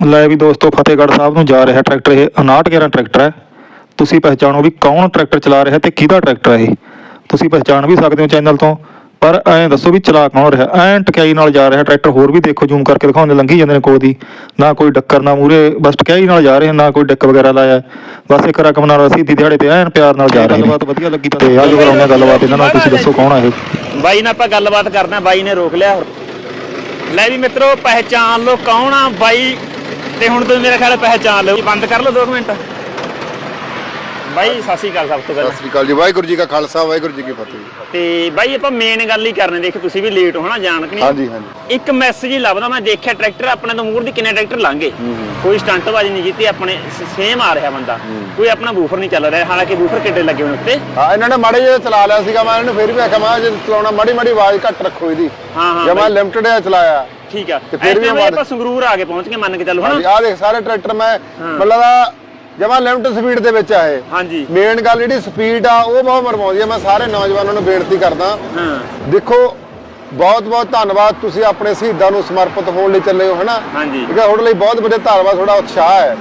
ਲੈ ਵੀ ਦੋਸਤੋ ਫਤਿਹਗੜ੍ਹ ਸਾਹਿਬ ਨੂੰ ਜਾ ਰਿਹਾ ਟਰੈਕਟਰ ਇਹ 5911 ਟਰੈਕਟਰ ਹੈ। ਤੁਸੀਂ ਪਹਿਚਾਣੋ ਵੀ ਕੌਣ ਟਰੈਕਟਰ ਚਲਾ ਰਿਹਾ ਤੇ ਕਿਹਦਾ ਟਰੈਕਟਰ ਹੈ ਇਹ? ਤੁਸੀਂ ਪਹਿਚਾਣ ਵੀ ਸਕਦੇ ਹੋ ਚੈਨਲ ਤੋਂ ਪਰ ਐਂ ਦੱਸੋ ਵੀ ਚਲਾ ਕੌਣ ਰਿਹਾ? ਐਂ ਟਕਿਆਈ ਨਾਲ ਜਾ ਰਿਹਾ ਟਰੈਕਟਰ ਹੋਰ ਵੀ ਦੇਖੋ ਜ਼ੂਮ ਕਰਕੇ ਦਿਖਾਉਂਦੇ ਲੰਘੀ ਜਾਂਦੇ ਨੇ ਕੋਲ ਦੀ। ਨਾ ਕੋਈ ਡੱਕਰ ਨਾ ਮੂਰੇ ਬਸ ਟਕਿਆਈ ਨਾਲ ਜਾ ਰਹੇ ਨਾ ਕੋਈ ਡੱਕ ਵਗੈਰਾ ਲਾਇਆ। ਬਸ ਇੱਕ ਰਕਮ ਨਾਲ ਅਸੀਂ ਦਿਹਾੜੇ ਤੇ ਐਨ ਪਿਆਰ ਨਾਲ ਜਾ ਰਹੇ ਨੇ। ਗੱਲਬਾਤ ਵਧੀਆ ਲੱਗੀ ਤੇ ਆਜੋ ਕਰਾਉਂਦੇ ਗੱਲਬਾਤ ਇਹਨਾਂ ਨਾਲ ਤੁਸੀਂ ਦੱਸੋ ਕੌਣ ਆ ਇਹ? ਬਾਈ ਨਾਲ ਆਪਾਂ ਗੱਲਬਾਤ ਕਰਦੇ ਹਾਂ ਬਾਈ ਨੇ ਰੋਕ ਲਿਆ ਲੈ ਵੀ ਮਿੱਤਰੋ ਪਹਿਚਾਨ ਲਓ ਕੌਣ ਆ ਬਾਈ ਤੇ ਹੁਣ ਤੁਸੀਂ ਮੇਰੇ ਖਿਆਲ ਪਹਿਚਾਨ ਲਓ ਬੰਦ ਕਰ ਲਓ 2 ਮਿੰਟ। ਬਾਈ ਸਤਿ ਸ਼੍ਰੀ ਅਕਾਲ ਸਭ ਤੋਂ ਪਹਿਲਾਂ। ਸਤਿ ਸ੍ਰੀ ਅਕਾਲ ਜੀ। ਵਾਹਿਗੁਰੂ ਜੀ ਕਾ ਖਾਲਸਾ ਵਾਹਿਗੁਰੂ ਜੀ ਕੀ ਫਤਿਹ। ਤੇ ਬਾਈ ਆਪਾਂ ਮੇਨ ਗੱਲ ਹੀ ਕਰਨੇ ਦੇਖ ਤੁਸੀਂ ਵੀ ਲੇਟ ਹੋ ਜਾਣ ਕਿ ਨਹੀਂ? ਹਾਂਜੀ ਹਾਂਜੀ। ਇੱਕ ਮੈਸੇਜ ਹੀ ਲੱਭਦਾ ਮੈਂ ਦੇਖਿਆ ਟਰੈਕਟਰ ਆਪਣੇ ਤੋਂ ਮੂਰ ਦੀ ਕਿੰਨੇ ਟਰੈਕਟਰ ਲੰਘੇ। ਕੋਈ ਸਟੰਟਬਾਜ਼ੀ ਨਹੀਂ ਕੀਤੀ ਆਪਣੇ ਸੇਮ ਆ ਰਿਹਾ ਬੰਦਾ। ਕੋਈ ਆਪਣਾ ਬੂਫਰ ਨਹੀਂ ਚੱਲ ਰਿਹਾ ਹਾਲਾਂਕਿ ਬੂਫਰ ਕਿੱਡੇ ਲੱਗੇ ਹੋਏ ਨੇ ਉੱਤੇ। ਹਾਂ ਇਹਨਾਂ ਨੇ ਮਾੜੇ ਜਿਹਾ ਚਲਾ ਲਿਆ ਸੀਗਾ ਮੈਂ ਇਹਨੂੰ ਫਿਰ ਵੀ ਆਖਿਆ ਮੈਂ ਜੇ ਚਲਾਉਣਾ ਮਾੜੀ ਮਾੜੀ ਆਵਾਜ਼ ਘੱਟ ਰੱਖੋ ਇਹਦੀ। ਹਾਂ ਹਾਂ ਜਦ ਮੈਂ ਬਾਈ, ਲਿਮਟਿਡ ਆ ਚਲਾਇਆ। ਠੀਕ ਆ। ਤੇ ਫਿਰ ਵੀ ਆਪਾਂ ਸੰਗਰੂਰ ਆ ਕੇ ਪਹੁੰਚ ਕੇ ਮੰਨ ਕੇ ਚੱਲੋ ਹਾਂਜੀ ਹਨਾ ਆਹ ਦੇਖ ਸਾਰੇ ਟਰੈਕਟਰ ਮੈਂ ਮਤਲਬ ਦਾ ਜਮਾ ਲਿਮਟ ਸਪੀਡ ਦੇ ਵਿੱਚ ਆ ਇਹ। ਹਾਂਜੀ। ਮੇਨ ਗੱਲ ਜਿਹੜੀ ਸਪੀਡ ਆ ਉਹ ਬਹੁਤ ਮਰਵਾਉਂਦੀ ਆ। ਮੈਂ ਸਾਰੇ ਨੌਜਵਾਨਾਂ ਨੂੰ ਬੇਨਤੀ ਕਰਦਾ। ਹਾਂ। ਦੇਖੋ ਬਹੁਤ ਬਹੁਤ ਧੰਨਵਾਦ ਤੁਸੀਂ ਆਪਣੇ ਸ਼ਹੀਦਾਂ ਨੂੰ ਸਮਰਪਿਤ ਹੋਣ ਲਈ ਚੱਲੇ ਹੋ ਹਨਾ? ਹਾਂਜੀ। ਠੀਕ ਹੈ ਤੁਹਾਡੇ ਲਈ ਬਹੁਤ ਵੱਡੇ ਧੰਨਵਾਦ ਤੁਹਾਡਾ ਉਤਸ਼ਾਹ ਹੈ।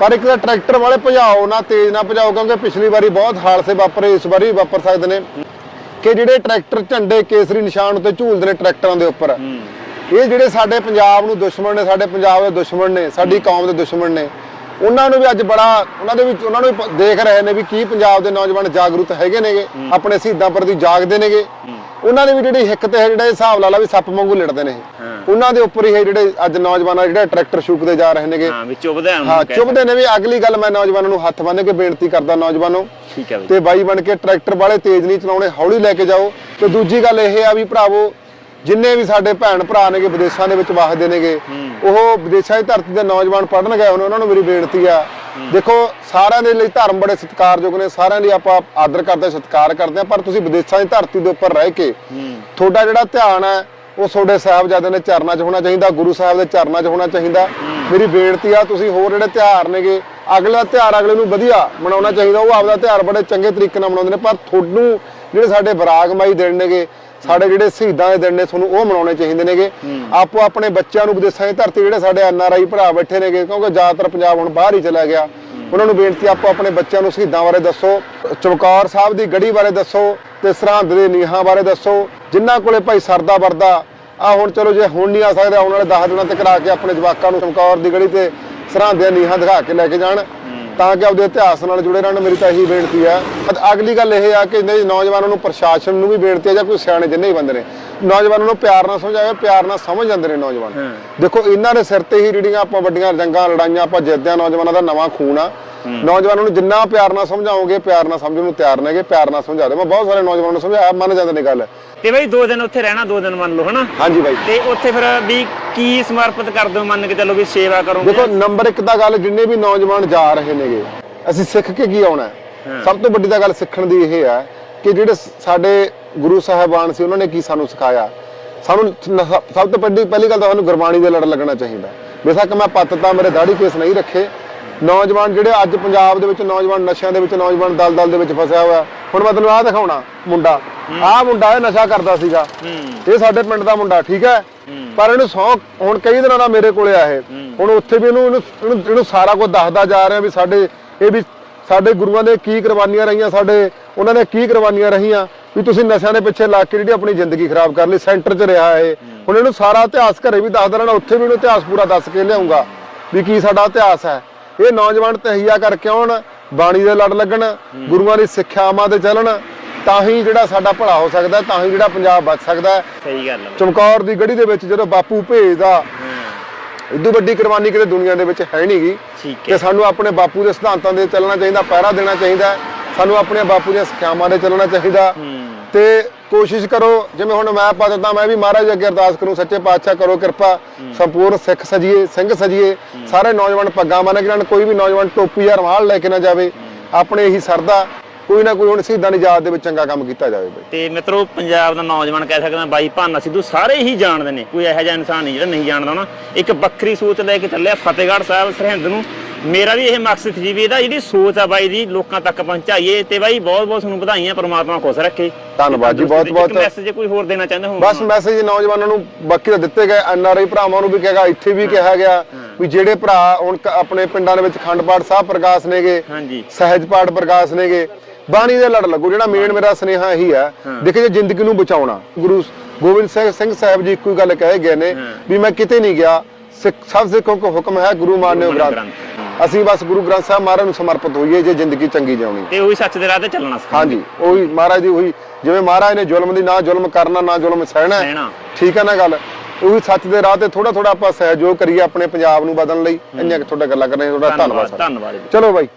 ਪਰ ਇੱਕ ਤਾਂ ਟਰੈਕਟਰ ਵਾਲੇ ਭਜਾਓ ਨਾ ਤੇਜ਼ ਨਾ ਭਜਾਓ ਕਿਉਂਕਿ ਪਿਛਲੀ ਵਾਰੀ ਬਹੁਤ ਹਾਦਸੇ ਵਾਪਰੇ ਇਸ ਵਾਰੀ ਵਾਪਰ ਸਕਦੇ ਨੇ। ਕਿ ਜਿਹੜੇ ਟਰੈਕਟਰ ਝੰਡੇ ਕੇਸਰੀ ਨਿਸ਼ਾਨ ਉੱਤੇ ਝੂਲਦੇ ਨੇ ਟਰੈਕਟਰਾਂ ਦੇ ਉੱਪਰ ਇਹ ਜਿਹੜੇ ਸਾਡੇ ਪੰਜਾਬ ਨੂੰ ਦੁਸ਼ਮਣ ਨੇ ਸਾਡੇ ਪੰਜਾਬ ਦੇ ਦੁਸ਼ਮਣ ਨੇ ਸਾਡੀ ਕੌਮ ਦੇ ਦੁਸ਼ਮਣ ਨੇ ਉਹਨਾਂ ਨੂੰ ਵੀ ਅੱਜ ਬੜਾ ਉਹਨਾਂ ਦੇ ਵਿੱਚ ਉਹਨਾਂ ਨੂੰ ਵੀ ਦੇਖ ਰਹੇ ਨੇ ਵੀ ਕੀ ਪੰਜਾਬ ਦੇ ਨੌਜਵਾਨ ਜਾਗਰੂਕ ਹੈਗੇ ਨੇਗੇ ਆਪਣੇ ਸ਼ਹੀਦਾਂ ਪ੍ਰਤੀ ਜਾਗਦੇ ਨੇਗੇ। ਉਹਨਾਂ ਦੇ ਵੀ ਜਿਹੜੀ ਹਿੱਕ ਤੇ ਜਿਹੜਾ ਹਿਸਾਬ ਲਾ ਲਾ ਵੀ ਸੱਪ ਵਾਂਗੂ ਲੜਦੇ ਨੇ। ਉਹਨਾਂ ਦੇ ਉੱਪਰ ਹੀ ਜਿਹੜੇ ਅੱਜ ਨੌਜਵਾਨ ਆ ਜਿਹੜੇ ਟਰੈਕਟਰ ਸ਼ੂਕਦੇ ਜਾ ਰਹੇ ਨੇਗੇ। ਹਾਂ ਵੀ ਚੁੱਭਦੇ ਆ ਹਾਂ ਚੁੱਭਦੇ ਨੇ ਵੀ ਅਗਲੀ ਗੱਲ ਮੈਂ ਨੌਜਵਾਨਾਂ ਨੂੰ ਹੱਥ ਬੰਨ੍ਹ ਕੇ ਬੇਨਤੀ ਕਰਦਾ ਨੌਜਵਾਨੋ। ਠੀਕ ਹੈ ਤੇ ਬਾਈ ਬਣ ਕੇ ਟਰੈਕਟਰ ਵਾਲੇ ਤੇਜ਼ ਨਹੀਂ ਚਲਾਉਣੇ ਹੌਲੀ ਲੈ ਕੇ ਜਾਓ। ਤੇ ਦੂਜੀ ਗੱਲ ਇਹ ਆ ਵੀ ਭਰਾਵੋ ਜਿੰਨੇ ਵੀ ਸਾਡੇ ਭੈਣ ਭਰਾ ਨੇਗੇ ਵਿਦੇਸ਼ਾਂ ਦੇ ਵਿੱਚ ਵਸਦੇ ਨੇਗੇ ਉਹ ਵਿਦੇਸ਼ਾਂ ਦੀ ਧਰਤੀ ਦੇ ਨੌਜਵਾਨ ਪੜਨ ਗਏ ਉਹਨਾਂ ਨੂੰ ਮੇਰੀ ਬੇਨਤੀ ਆ। ਦੇਖੋ ਸਾਰਿਆਂ ਦੇ ਲਈ ਧਰਮ ਬੜੇ ਸਤਿਕਾਰਯੋਗ ਨੇ ਸਾਰਿਆਂ ਲਈ ਆਪਾਂ ਆਦਰ ਕਰਦੇ ਸਤਿਕਾਰ ਕਰਦੇ ਆ ਪਰ ਤੁਸੀਂ ਵਿਦੇਸ਼ਾਂ ਦੀ ਧਰਤੀ ਦੇ ਉੱਪਰ ਰਹਿ ਕੇ ਤੁਹਾਡਾ ਜਿਹੜਾ ਧਿਆਨ ਹੈ ਉਹ ਤੁਹਾਡੇ ਸਾਹਿਬਜ਼ਾਦਿਆਂ ਦੇ ਚਰਨਾਂ 'ਚ ਹੋਣਾ ਚਾਹੀਦਾ ਗੁਰੂ ਸਾਹਿਬ ਦੇ ਚਰਨਾਂ 'ਚ ਹੋਣਾ ਚਾਹੀਦਾ। ਮੇਰੀ ਬੇਨਤੀ ਆ ਤੁਸੀਂ ਹੋਰ ਜਿਹੜੇ ਤਿਉਹਾਰ ਨੇਗੇ ਅਗਲਾ ਤਿਉਹਾਰ ਅਗਲੇ ਨੂੰ ਵਧੀਆ ਮਨਾਉਣਾ ਚਾਹੀਦਾ ਉਹ ਆਪਦਾ ਤਿਉਹਾਰ ਬੜੇ ਚੰਗੇ ਤਰੀਕੇ ਨਾਲ ਮਨਾਉਂਦੇ ਨੇ ਪਰ ਤੁਹਾਨੂੰ ਜਿਹੜੇ ਸਾਡੇ ਬਰਾਗਮਾਈ ਦਿਨ ਨੇਗੇ ਸਾਡੇ ਜਿਹੜੇ ਸ਼ਹੀਦਾਂ ਦੇ ਦਿਨ ਨੇ ਤੁਹਾਨੂੰ ਉਹ ਮਨਾਉਣੇ ਚਾਹੀਦੇ ਨੇਗੇ। ਆਪੋ ਆਪਣੇ ਬੱਚਿਆਂ ਨੂੰ ਵਿਦੇਸ਼ਾਂ ਦੀ ਧਰਤੀ ਜਿਹੜੇ ਸਾਡੇ ਐਨਆਰਆਈ ਭਰਾ ਬੈਠੇ ਨੇਗੇ ਕਿਉਂਕਿ ਜ਼ਿਆਦਾਤਰ ਪੰਜਾਬ ਹੁਣ ਬਾਹਰ ਹੀ ਚਲਾ ਗਿਆ। ਉਹਨਾਂ ਨੂੰ ਬੇਨਤੀ ਆਪੋ ਆਪਣੇ ਬੱਚਿਆਂ ਨੂੰ ਸ਼ਹੀਦਾਂ ਬਾਰੇ ਦੱਸੋ ਚਮਕੌਰ ਸਾਹਿਬ ਦੀ ਗੜੀ ਬਾਰੇ ਦੱਸੋ ਤੇ ਸਰਹੰਦ ਦੇ ਨੀਹਾਂ ਬਾਰੇ ਦੱਸੋ ਜਿਨ੍ਹਾਂ ਕੋਲੇ ਭਾਈ ਸਰਦਾ ਵਰਦਾ ਆ ਹੁਣ ਚਲੋ ਜੇ ਹੁਣ ਨਹੀਂ ਆ ਸਕਦਾ ਆਉਣ ਵਾਲੇ 10 ਦਿਨਾਂ ਤੱਕ ਕਰਾ ਕੇ ਆਪਣੇ ਜਵਾਕਾਂ ਨੂੰ ਚਮਕੌਰ ਦੀ ਗੜੀ ਤੇ ਸਰਹੰਦ ਦੀਆਂ ਨੀਹਾਂ ਦਿਖਾ ਕੇ ਲੈ ਕੇ ਜਾਣ ਤਾਂ ਕਿ ਆਪਦੇ ਇਤਿਹਾਸ ਨਾਲ ਜੁੜੇ ਰਹਿਣ ਮੇਰੀ ਤਾਂ ਇਹੀ ਬੇਨਤੀ ਹੈ। ਅਤੇ ਅਗਲੀ ਗੱਲ ਇਹ ਆ ਕਿ ਨਹੀਂ ਨੌਜਵਾਨਾਂ ਨੂੰ ਪ੍ਰਸ਼ਾਸਨ ਨੂੰ ਵੀ ਬੇਨਤੀ ਹੈ ਜਾਂ ਕੋਈ ਸਿਆਣੇ ਜਿੰਨੇ ਹੀ ਬੰਦੇ ਨੇ ਨੌਜਵਾਨਾਂ ਨੂੰ ਪਿਆਰ ਨਾਲ ਸਮਝਾਵੇ ਪਿਆਰ ਨਾਲ ਸਮਝ ਜਾਂਦੇ ਨੇ ਨੌਜਵਾਨ। ਦੇਖੋ ਇਹਨਾਂ ਦੇ ਸਿਰ ਤੇ ਹੀ ਜਿਹੜੀਆਂ ਆਪਾਂ ਵੱਡੀਆਂ ਜੰਗਾਂ ਲੜਾਈਆਂ ਆਪਾਂ ਜਿੱਤਦੇ ਹਾਂ ਨੌਜਵਾਨਾਂ ਦਾ ਨਵਾਂ ਖੂਨ ਆ। ਨੌਜਵਾਨਾਂ ਨੂੰ ਜਿੰਨਾ ਪਿਆਰ ਨਾਲ ਸਮਝਾਓਗੇ ਪਿਆਰ ਨਾਲ ਸਮਝਣ ਨੂੰ ਤਿਆਰ ਨੇਗੇ ਪਿਆਰ ਨਾਲ ਸਮਝਾ ਦਿਓ। ਮੈਂ ਬਹੁਤ ਸਾਰੇ ਨੌਜਵਾਨਾਂ ਨੂੰ ਸਮਝਾਇਆ ਮੰਨ ਜਾਂਦੇ ਨੇ ਗੱਲ। ਤੇ ਬਈ ਦੋ ਦਿਨ ਉੱਥੇ ਰਹਿਣਾ ਦੋ ਦਿਨ ਮੰਨ ਲਓ ਹਨਾ? ਹਾਂਜੀ ਬਾਈ। ਤੇ ਉੱਥੇ ਫਿਰ ਵੀ ਕੀ ਸਮਰਪਿਤ ਕਰ ਦਿਓ ਮੰਨ ਕੇ ਚੱਲੋ ਵੀ ਸੇਵਾ ਕਰੋਗੇ? ਦੇਖੋ ਨੰਬਰ 1 ਦਾ ਗੱਲ ਜਿੰਨੇ ਵੀ ਨੌਜਵਾਨ ਜਾ ਰਹੇ ਨੇਗੇ ਅਸੀਂ ਸਿੱਖ ਕੇ ਕੀ ਆਉਣਾ? ਸਭ ਤੋਂ ਵੱਡੀ ਤਾਂ ਗੱਲ ਸਿੱਖਣ ਦੀ ਇਹ ਹੈ ਕਿ ਜਿਹੜੇ ਸਾਡੇ ਗੁਰੂ ਸਾਹਿਬਾਨ ਸੀ ਉਹਨਾਂ ਨੇ ਕੀ ਸਾਨੂੰ ਸਿਖਾਇਆ? ਸਾਨੂੰ ਸਭ ਤੋਂ ਵੱਡੀ ਪਹਿਲੀ ਗੱਲ ਤਾਂ ਸਾਨੂੰ ਗੁਰਬਾਣੀ ਦੇ ਲੜ ਲੱਗਣਾ ਚਾਹੀਦਾ। ਬੇਸ਼ੱਕ ਮੈਂ ਪੱਤ ਤਾਂ ਮੇਰੇ ਦਾੜੀ ਕੇਸ ਨਹੀਂ ਰੱਖੇ। ਨੌਜਵਾਨ ਜਿਹੜੇ ਅੱਜ ਪੰਜਾਬ ਦੇ ਵਿੱਚ ਨੌਜਵਾਨ ਨਸ਼ਿਆਂ ਦੇ ਵਿੱਚ ਨੌਜਵਾਨ ਦਲਦਲ ਦੇ ਵਿੱਚ ਫਸਿਆ ਹੋਇਆ ਹੁਣ ਮੈਂ ਤੁਹਾਨੂੰ ਆਹ ਦਿਖਾਉਣਾ ਮੁੰਡਾ। ਆਹ ਮੁੰਡਾ ਇਹ ਨਸ਼ਾ ਕਰਦਾ ਸੀਗਾ। ਇਹ ਸਾਡੇ ਪਿੰਡ ਦਾ ਮੁੰਡਾ ਠੀਕ ਹੈ? ਪਰ ਇਹਨੂੰ ਸੌ ਹੁਣ ਕਈ ਦਿਨਾਂ ਦਾ ਮੇਰੇ ਕੋਲੇ ਆ ਇਹ। ਹੁਣ ਉੱਥੇ ਵੀ ਇਹਨੂੰ ਇਹਨੂੰ ਇਹਨੂੰ- ਇਹਨੂੰ ਸਾਰਾ ਕੁਝ ਦੱਸਦਾ ਜਾ ਰਿਹਾ ਵੀ ਸਾਡੇ ਇਹ ਵੀ ਸਾਡੇ ਗੁਰੂਆਂ ਦੇ ਕੀ ਕੁਰਬਾਨੀਆਂ ਰਹੀਆਂ ਸਾਡੇ ਉਹਨਾਂ ਨੇ ਕੀ ਕੁਰਬਾਨੀਆਂ ਰਹੀਆਂ। ਵੀ ਤੁਸੀਂ ਨਸ਼ਿਆਂ ਦੇ ਪਿੱਛੇ ਲੱਗ ਕੇ ਜਿਹੜੀ ਆਪਣੀ ਜ਼ਿੰਦਗੀ ਖਰਾਬ ਕਰ ਲਈ ਸੈਂਟਰ 'ਚ ਰਿਹਾ ਇਹ। ਹੁਣ ਇਹਨੂੰ ਸਾਰਾ ਇਤਿਹਾਸ ਘਰੇ ਵੀ ਦੱਸਦਾ ਰਹਿਣਾ ਉੱਥੇ ਵੀ ਇਹਨੂੰ ਇਤਿਹਾਸ ਪੂਰਾ ਦੱਸ ਕੇ ਲਿਆਉਂਗਾ ਵੀ ਕੀ ਸਾਡਾ ਇਤਿਹਾਸ ਹੈ। ਇਹ ਨੌਜਵਾਨ ਤਹੀਆ ਕਰਕੇ ਆਉਣ ਬਾਣੀ ਦੇ ਲੜ ਲੱਗਣ ਗੁਰੂਆਂ ਦੀ ਸਿੱਖਿਆਵਾਂ ਤੇ ਚੱਲਣ ਤਾਂ ਹੀ ਜਿਹੜਾ ਸਾਡਾ ਭਲਾ ਹੋ ਸਕਦਾ ਹੈ, ਤਾਂ ਹੀ ਜਿਹੜਾ ਪੰਜਾਬ ਬਚ ਸਕਦਾ ਹੈ। ਸਹੀ ਗੱਲ ਹੈ। ਚਮਕੌਰ ਦੀ ਗੜੀ ਦੇ ਵਿੱਚ ਜਦੋਂ ਬਾਪੂ ਭੇਜਦਾ ਇਦੋਂ ਵੱਡੀ ਕੁਰਬਾਨੀ ਕਿਤੇ ਦੁਨੀਆ ਦੇ ਵਿੱਚ ਹੈ ਨਹੀਂਗੀ ਹੈ। ਸਾਨੂੰ ਆਪਣੇ ਬਾਪੂ ਦੇ ਸਿਧਾਂਤਾਂ ਦੇ ਚੱਲਣਾ ਚਾਹੀਦਾ ਪਹਿਰਾ ਦੇਣਾ ਚਾਹੀਦਾ ਹੈ। ਸਾਨੂੰ ਆਪਣੇ ਬਾਪੂ ਦੀਆਂ ਸਿੱਖਿਆਵਾਂ ਦੇ ਚੱਲਣਾ ਚਾਹੀਦਾ। ਤੇ ਕੋਸ਼ਿਸ਼ ਕਰੋ ਜਿਵੇਂ ਹੁਣ ਮੈਂ ਪਤਦਾ ਮੈਂ ਵੀ ਮਹਾਰਾਜ ਅੱਗੇ ਅਰਦਾਸ ਕਰੂੰ ਸੱਚੇ ਪਾਤਸ਼ਾਹ ਕਰੋ ਕਿਰਪਾ ਸੰਪੂਰਨ ਸਿੱਖ ਸਜੀਏ ਸਿੰਘ ਸਜੀਏ ਸਾਰੇ ਨੌਜਵਾਨ ਪੱਗਾਂ ਬੰਨ੍ਹ ਕੇ ਜਾਣ ਕੋਈ ਵੀ ਨੌਜਵਾਨ ਟੋਪੀ ਜਾਂ ਰੁਮਾਲ ਲੈ ਕੇ ਨਾ ਜਾਵੇ ਆਪਣੇ ਇਹੀ ਸਰਦਾ ਕੋਈ ਨਾ ਕੋਈ ਹੁਣ ਸ਼ਹੀਦਾਂ ਦੀ ਯਾਦ ਦੇ ਵਿੱਚ ਚੰਗਾ ਕੰਮ ਕੀਤਾ ਜਾਵੇ ਬਈ। ਤੇ ਮਿੱਤਰੋ ਪੰਜਾਬ ਦਾ ਨੌਜਵਾਨ ਕਹਿ ਸਕਦਾ ਬਾਈ ਭਾਨਾ ਸਿੱਧੂ ਸਾਰੇ ਹੀ ਜਾਣਦੇ ਨੇ ਕੋਈ ਇਹੋ ਜਿਹਾ ਇਨਸਾਨ ਨਹੀਂ ਜਿਹੜਾ ਨਹੀਂ ਜਾਣਦਾ ਨਾ ਇੱਕ ਵੱਖਰੀ ਸੋਚ ਲੈ ਕੇ ਚੱਲਿਆ ਫਤਿਹਗੜ੍ਹ ਸਾਹਿਬ ਸਰਹਿੰਦ ਨੂੰ ਮੇਰਾ ਵੀ ਇਹ ਮਕਸਦ ਸੀ ਵੀ ਇਹਦਾ ਜਿਹੜੀ ਸੋਚ ਆ ਬਾਈ ਦੀ ਲੋਕਾਂ ਤੱਕ ਪਹੁੰਚਾਈਏ ਤੇ ਬਾਈ ਬਹੁਤ ਬਹੁਤ ਤੁਹਾਨੂੰ ਵਧਾਈਆਂ ਪ੍ਰਮਾਤਮਾ ਖੁਸ਼ ਰੱਖੇ। ਧੰਨਵਾਦ ਜੀ, ਬਹੁਤ- ਬਹੁਤ। ਮੈਸੇਜ ਕੋਈ ਹੋਰ ਦੇਣਾ ਚਾਹੁੰਦੇ ਹੋ? ਬਸ ਮੈਸੇਜ ਨੌਜਵਾਨਾਂ ਨੂੰ ਬਾਕੀ ਤਾਂ ਦਿੱਤੇ ਗਏ ਐਨ ਆਰ ਆਈ ਭਰਾਵਾਂ ਨੂੰ ਵੀ ਕਹੇਗਾ ਇੱਥੇ ਵੀ ਕਿਹਾ ਗਿਆ ਵੀ ਜਿਹੜੇ ਭਰਾ ਹੁਣ ਆਪਣੇ ਪਿੰਡਾਂ ਦੇ ਵਿੱਚ ਖੰਡ ਪਾਠ ਸਾਹਿਬ ਪ੍ਰਕਾਸ਼ ਨੇਗੇ ਹਾਂਜੀ। ਸਹਿਜ ਪਾਠ ਪ੍ਰਕਾਸ਼ ਨੇਗੇ ਬਾਣੀ ਦੇ ਲੜ ਲੱਗੋ ਜਿਹੜਾ ਮੇਨ ਮੇਰਾ ਸੁਨੇਹਾ ਇਹੀ ਹੈ। ਦੇਖੋ ਜੇ ਜ਼ਿੰਦਗੀ ਨੂੰ ਬਚਾਉਣਾ ਗੁਰੂ ਗੋਬਿੰਦ ਸਿੰਘ ਸਿੰਘ ਸਾਹਿਬ ਜੀ ਇੱਕੋ ਹੀ ਗੱਲ ਕਹੇ ਗਏ ਨੇ ਵੀ ਮੈਂ ਕਿਤੇ ਨਹੀਂ ਗਿਆ ਸਿੱਖ ਸਭ ਸਿੱਖੋਂ ਕੋ ਹੁਕਮ ਹੈ ਗੁਰੂ ਮਾਨਿਓ ਗੁਰੂ ਗ੍ਰੰਥ। ਗ੍ਰੰਥ। ਅਸੀਂ ਬਸ ਗੁਰੂ ਗ੍ਰੰਥ ਸਾਹਿਬ ਮਹਾਰਾਜ ਨੂੰ ਸਮਰਪਿਤ ਹੋਈਏ ਜੇ ਜ਼ਿੰਦਗੀ ਚੰਗੀ ਜਿਉਣੀ ਤੇ ਉਹੀ ਸੱਚ ਦੇ ਰਾਹ ਤੇ ਚੱਲਣਾ ਸਿਖਾਉਂਦੇ ਹਾਂਜੀ ਉਹੀ ਮਹਾਰਾਜ ਦੀ ਉਹੀ ਜਿਵੇਂ ਮਹਾਰਾਜ ਨੇ ਜ਼ੁਲਮ ਦੀ ਨਾ ਜ਼ੁਲਮ ਕਰਨਾ ਨਾ ਜ਼ੁਲਮ ਸਹਿਣਾ ਹੈ। ਸਹਿਣਾ। ਠੀਕ ਹੈ ਨਾ ਗੱਲ ਉਹੀ ਸੱਚ ਦੇ ਰਾਹ ਤੇ ਥੋੜਾ ਥੋੜਾ ਆਪਾਂ ਸਹਿਯੋਗ ਕਰੀਏ ਆਪਣੇ ਪੰਜਾਬ ਨੂੰ ਬਦਲਣ ਲਈ ਇੰਨੀਆਂ ਕੁ ਤੁਹਾਡਾ ਗੱਲਾਂ ਕਰਨੀਆਂ ਤੁਹਾਡਾ ਧੰਨਵਾਦ ਧੰਨਵਾਦ ਸਰ ਧੰਨਵਾਦ ਜੀ। ਚਲੋ ਬਾਈ